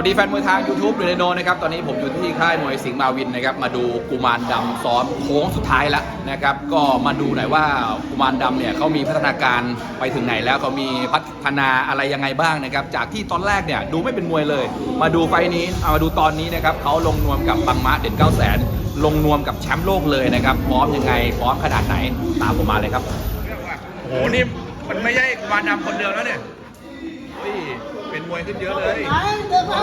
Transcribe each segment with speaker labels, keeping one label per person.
Speaker 1: วัสดีแฟนมวยทาง YouTube ดูในโนนะครับ ตอนนี้ผมอยู่ที่ค่ายมวยสิงห์มาวินนะครับ มาดูกุมารดำซ้อมโค้งสุดท้ายแล้วนะครับ ก็มาดูหน่อยว่ากุมารดำเนี่ยเขามีพัฒนาการไปถึงไหนแล้วเขามีพัฒนาอะไรยังไงบ้างนะครับ จากที่ตอนแรกเนี่ยดูไม่เป็นมวยเลย มาดูไฟล์นี้เอามาดูตอนนี้นะครับเขาลงนวมกับบังมะเด่นเก้าแสนลงนวมกับแชมป์โลกเลยนะครับ พร้อมยังไง พร้อมขนาดไหน ตามผมมาเลยครับ โอ้โห นี่มันไม่ใช่กุมารดำคนเดียวแล้วเนี่ยเฮ้ยเป็น มวยขึ้นเยอะเลย
Speaker 2: เดินมา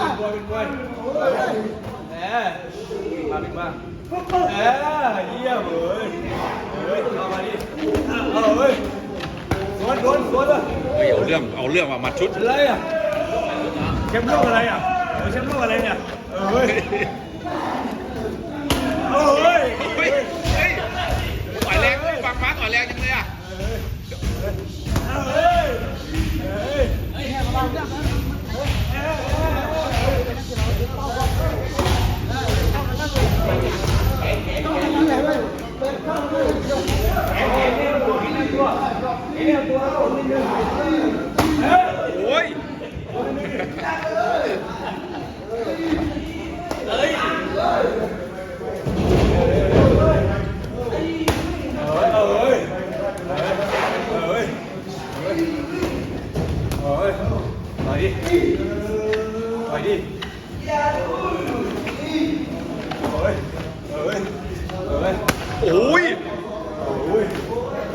Speaker 3: แหมมาเป็นว่าแหมเยี่ยมเลยเฮ้ยเอามาดิเอาเฮ้ยสวนสวนสวนเลย
Speaker 1: เฮ้ยเอาเรื่องเอาเรื่องมามาชุด
Speaker 3: อะไรอะแชมป์โลกอะไรอะเออแชมป์โลกอะไรเนี่ยเออเฮ้ยเอาเฮ้ย
Speaker 1: เฮ้ยเฮ้ยต่อยแรงฟังฟ้าต่อยแรงจังเลยอะ
Speaker 3: เอาเฮ้ยเฮ้ย
Speaker 1: โอ้ย
Speaker 3: เอาเฮ้ยเอาเฮ้ยเอาเฮ้ยต่อยดิต่อยดิเอาเฮ้ยเอาเฮ้ยเอาเฮ้ย
Speaker 1: โอ้ย
Speaker 3: โอ้ย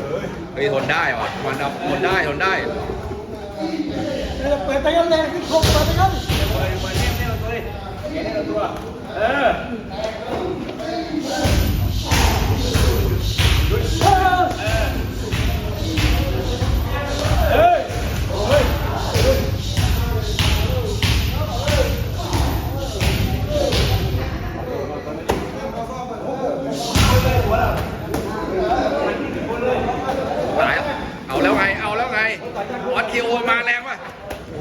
Speaker 3: เฮ้ย
Speaker 1: เฮ้ยทนได้ว่ะมันทนได้ทน
Speaker 2: เปิดไปยังแรงที่โคกเปิดไปยัง
Speaker 3: เออ
Speaker 1: ตาย เอาแล้วไง เอาแล้วไงออสเคโอมาแรงว่ะ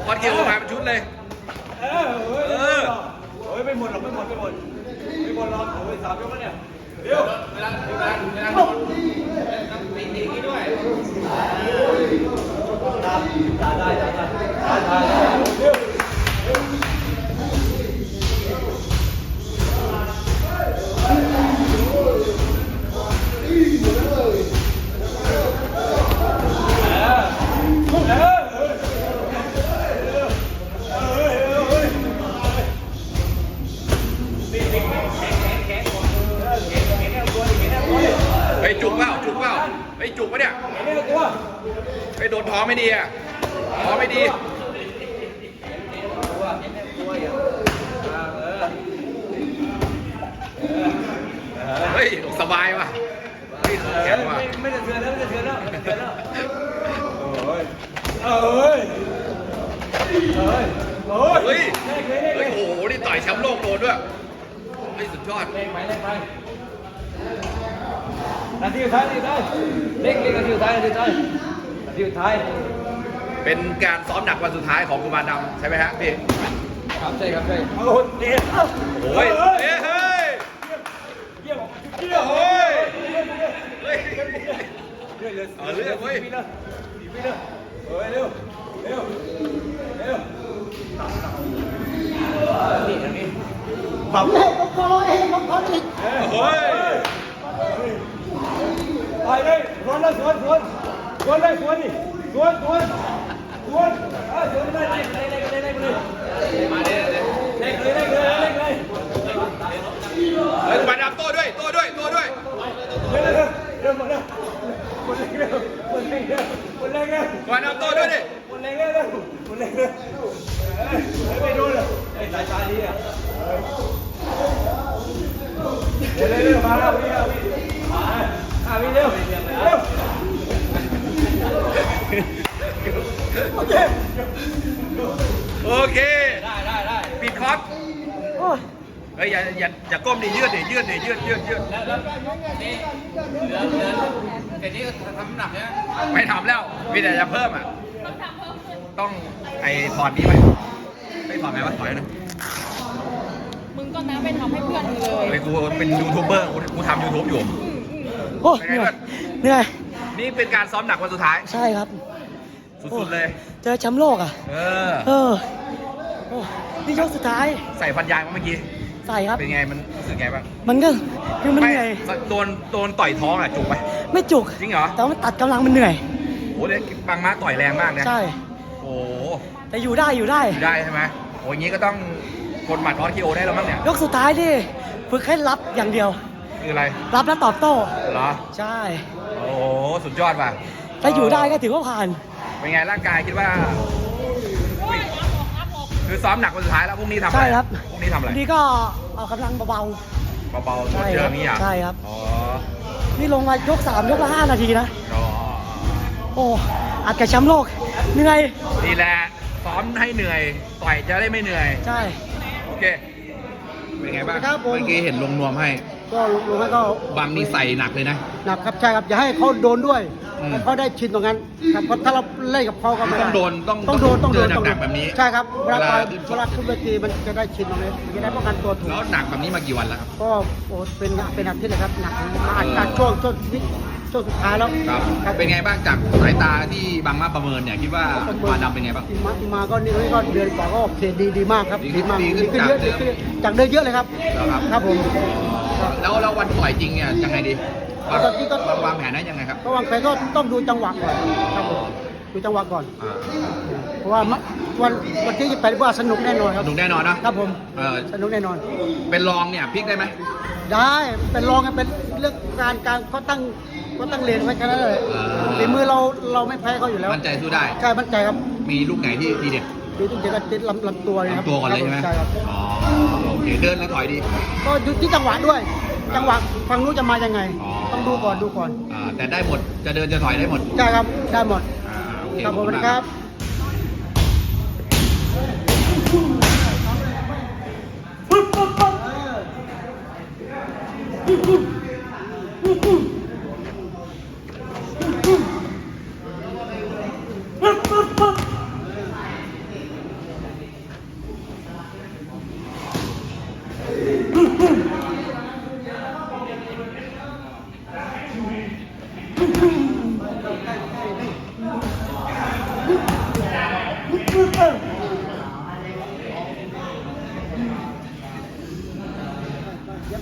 Speaker 1: ออสเคโอมาเป็นชุดเลย
Speaker 3: เออเฮ้ย
Speaker 1: เออ
Speaker 3: โอ้ยไม่หมด หรอกไม่หมดไม่หมดไม่หมดหรอกโอ้ยสามยกแล้วเนี่ยเดี๋ยวได้ได้ได้ได้ได้
Speaker 1: จุกปะเนี่ย
Speaker 3: ไหมตัว
Speaker 1: เฮ้ยโดนท้องไม่ดีอะท้องไม่ดีเฮ้ยสบายว่ะเฮ้ยแข็งว่ะ
Speaker 3: ไม่ไม่จะเทือนแล้วไม่จะเทือนแล้วเทือนแล้วโอ้ยเอ้ยเอ้ยโอ้ย
Speaker 1: เฮ้ย
Speaker 3: เฮ้
Speaker 1: ย
Speaker 3: ย
Speaker 1: โอ้โหนี่ต่อยแชมป์โลกโดนด้วยเฮ้ยสุดยอด
Speaker 3: เล่นไปเล่นไป นาทีสุดท้ายนาทีสุดท้ายเล่นเล่นนาทีสุดท้ายนาทีสุดท้ายนาทีสุดท้าย
Speaker 1: เป็นการซ้อมหนักวันสุดท้ายของกุมารดำใช่ไหมฮะพี่
Speaker 3: ครับใช่ครับใช่โอ้โหเดี๋ยว
Speaker 1: โอ้ยเฮ้ยเฮ้ย
Speaker 3: เยี่ยมเยี่ยม
Speaker 1: โอ้ยเฮ้ย
Speaker 3: เรื่อยเลย
Speaker 1: เอาเรื่องเว้ย
Speaker 3: สี่ปีแล้วสี่ปีแล้วเฮ้ยเร็วเร็วเร็วนี่อันนี้
Speaker 2: ผมเองผมขอเองผมขออีก
Speaker 1: เฮ้ย
Speaker 3: ไปเลยสวนเลยสวนสวนสวนเลยสวนนี่สวนสวนสวนเออสวนเลยเลยเลยเลยเลยเลยมาเลยเลยเลยเลยเลยเลยเลย
Speaker 1: เฮ้ยมารดำโต้ด้วยโต้ด้วยโต้ด้วย
Speaker 3: เร็วเร็วเร็วหมดแล้วหมดแรงเร็วหมดแรงเร็วหมดแรงเร็ว
Speaker 1: มารดำโต้ด้วยดิ
Speaker 3: หมดแรงเร็วหมดแรงเร็วไม่โดนเลยไอ้สายตาดีอะเร็วเร็วมาแล้วพี่เอาพี่ อ่าพี่เร็วเร็วโอเค
Speaker 1: โอเค
Speaker 3: ได้ได้ได้
Speaker 1: ปิดคอร์ส
Speaker 2: โอ้ย
Speaker 1: เฮ้ยอย่าอย่าอย่าก้มดิยืดดิยืดดิยืดยืดยืด
Speaker 3: แล้วแล้วนี่เหลือเหลือเดี๋ยวนี้ทำน้ำหนักเนี่ย
Speaker 1: ไม่ทำแล้วมีแต่จะเพิ่มอะต้องไอ้ถอดนี้ไปไม่ถอดไหมวะถอดนะ
Speaker 4: มึงก็นะไปทำให้เพื่อนมึงเลย
Speaker 1: ไอ้กูเป็นยูทูบเบอร์กูกูทำยูทูบอยู่
Speaker 2: โอ้ย
Speaker 1: เป็น
Speaker 2: เห
Speaker 1: ไง
Speaker 2: นื่อย
Speaker 1: เพื่อน
Speaker 2: เหนื่อย
Speaker 1: นี่เป็นการซ้อมหนักวันสุดท้าย
Speaker 2: ใช่ครับ
Speaker 1: สุดๆเลย
Speaker 2: เจอแชมป์โลกอะ
Speaker 1: เออ
Speaker 2: เออโอ้นี่ยกสุดท้าย
Speaker 1: ใส่ฟันยางมาเมื่อกี้
Speaker 2: ใส่ครับ
Speaker 1: เป็นไงมันรู้สึกไงบ้าง
Speaker 2: มันก็คือมันเหนื่อย
Speaker 1: โดนโดนต่อยท้องอะจุกไป
Speaker 2: ไม่จุก
Speaker 1: จริงเหรอ
Speaker 2: แต่ว่ามันตัดกำลังมันเหนื่อย
Speaker 1: โอ้เด็กบางม้าต่อยแรงมากนะ
Speaker 2: ใช่
Speaker 1: โอ้
Speaker 2: แต่อยู่ได้อยู่ได้
Speaker 1: ได้ใช่ไหมโอ้อยางงี้ก็ต้องคนหมัดออสคิโอได้แล้วมั้งเนี่ย
Speaker 2: ยกสุดท้ายนี่ฝึกให้รับอย่างเดียว
Speaker 1: คืออะไร
Speaker 2: รับแล้วตอบโต้
Speaker 1: เหรอ
Speaker 2: ใช่
Speaker 1: โอ้สุดยอดว่ะ
Speaker 2: ถ้าอยู่ได้ก็ถือว่าผ่าน
Speaker 1: เป็นไงร่างกายคิดว่าอุ๊ยคือซ้อมหนักวันสุดท้ายแล้วพรุ่งนี้ทำอะไร
Speaker 2: ใช่ครับ
Speaker 1: พรุ่งนี้ทำอะไร
Speaker 2: นี่ก็เอากำลังเบา
Speaker 1: เบาๆ
Speaker 2: ใช่
Speaker 1: เชิ
Speaker 2: ครั
Speaker 1: ง
Speaker 2: บ
Speaker 1: นี้อะ
Speaker 2: ใช่ครับ
Speaker 1: อ๋อ
Speaker 2: ๆนี่ลงมายกสามยกละห้านาทีนะ
Speaker 1: อ๋อ
Speaker 2: โอ้อัดกับแชมป์โลกเหนื่อย
Speaker 1: นี่แหละซ้อมให้เหนื่อยต่อยจะได้ไม่เหนื่อย
Speaker 2: ใช่
Speaker 1: โอเค เป็นไงบ้าง
Speaker 2: ครับผม
Speaker 1: เมื่อกี้เห็นลงนวมให้
Speaker 2: ก็ลงให้ก็
Speaker 1: บางนี่ใส่หนักเลยนะ
Speaker 2: หนักครับใช่ครับอย่าให้เขาโดนด้วย
Speaker 1: อืม
Speaker 2: ให้เขาได้ชินตรงนั้นครับเพราะถ้าเราเล่นกับเขาก็ไม่
Speaker 1: ต้องโดนต้อง
Speaker 2: ต้องโดนต้องโดน
Speaker 1: เจอ
Speaker 2: ต้อง
Speaker 1: ห
Speaker 2: โด
Speaker 1: นักๆแบบนี้
Speaker 2: ใช่ครับเวลา
Speaker 1: เวลา
Speaker 2: ต่อย
Speaker 1: ขึ้นชก
Speaker 2: เวลาขึ้นเวทีมันจะได้ชินตรงนี้มันจะได้ป้องกันตัวถูก
Speaker 1: แล้วหนักแบบนี้มากี่วันแล้วครับ
Speaker 2: ก็โอ้เป็นเป็นอาทิตย์เลยครับหนักมาอัดจากช่วงช่วงช่วงสุดท้ายแล้ว
Speaker 1: ครับเป็นไงบ้างจากสายตาที่บางมาประเมินเนี่ยคิดว่ามาดำเป็นไงบ้าง
Speaker 2: มามาก็นี่ก็เดือนกว่าก็โอเคดีดีมากครับ
Speaker 1: ดี
Speaker 2: ดีมาก
Speaker 1: ดีขึ้น
Speaker 2: เยอะ
Speaker 1: จากเดิม
Speaker 2: ดีขึ้นจากเดิมเยอะเลยครับ
Speaker 1: แล้วครับ
Speaker 2: ครับผม
Speaker 1: แล้วแล้ววันต่อยจริงเนี่ยยังไงดีวาง
Speaker 2: ตอนนี้ก็
Speaker 1: วางวางแผนได้ยังไงครับ
Speaker 2: ก็วางแผนก็ต้องดูจังหวะก่อนครับผมดูจังหวะก่อน
Speaker 1: อ่า
Speaker 2: เพราะว่าวันวันที่28ว่าสนุกแน่นอนครับ
Speaker 1: สนุกแน่นอนนะครับ
Speaker 2: ผม
Speaker 1: เออ
Speaker 2: สนุกแน่นอน
Speaker 1: เป็นรองเนี่ยพลิกได้ไหม
Speaker 2: ได้เป็นรองกันเป็นเรื่องการการเขาตั้งเขาตั้งเลนไว้แค่นั้นเลยฝีมือเราเราไม่แพ้เขาอยู่แล้ว
Speaker 1: มั่นใจสู้ได้
Speaker 2: ใช่มั่นใจครับ
Speaker 1: มีลูกไหนที่ทีเด็ด
Speaker 2: ดีจริงๆก็ติดลำลำตัวเลยครับ
Speaker 1: ลำตัวก่อนเลยใช่ไหม
Speaker 2: ใช่ครับ
Speaker 1: อ๋อโอเคเดินหรือถอยดี
Speaker 2: ก็ดูที่จังหวะด้วย จังหวะฝั่งนู้นจะมายังไง
Speaker 1: อ๋อ
Speaker 2: ต้องดูก่อนดูก่อน
Speaker 1: อ่าแต่ได้หมดจะเดินจะถอยได้หมด
Speaker 2: ใช่ครับได้หมด
Speaker 1: อ่าโอเค
Speaker 2: ครับผม
Speaker 1: ขอณ
Speaker 2: นะ
Speaker 1: มาก
Speaker 2: ครับ เดี๋ยว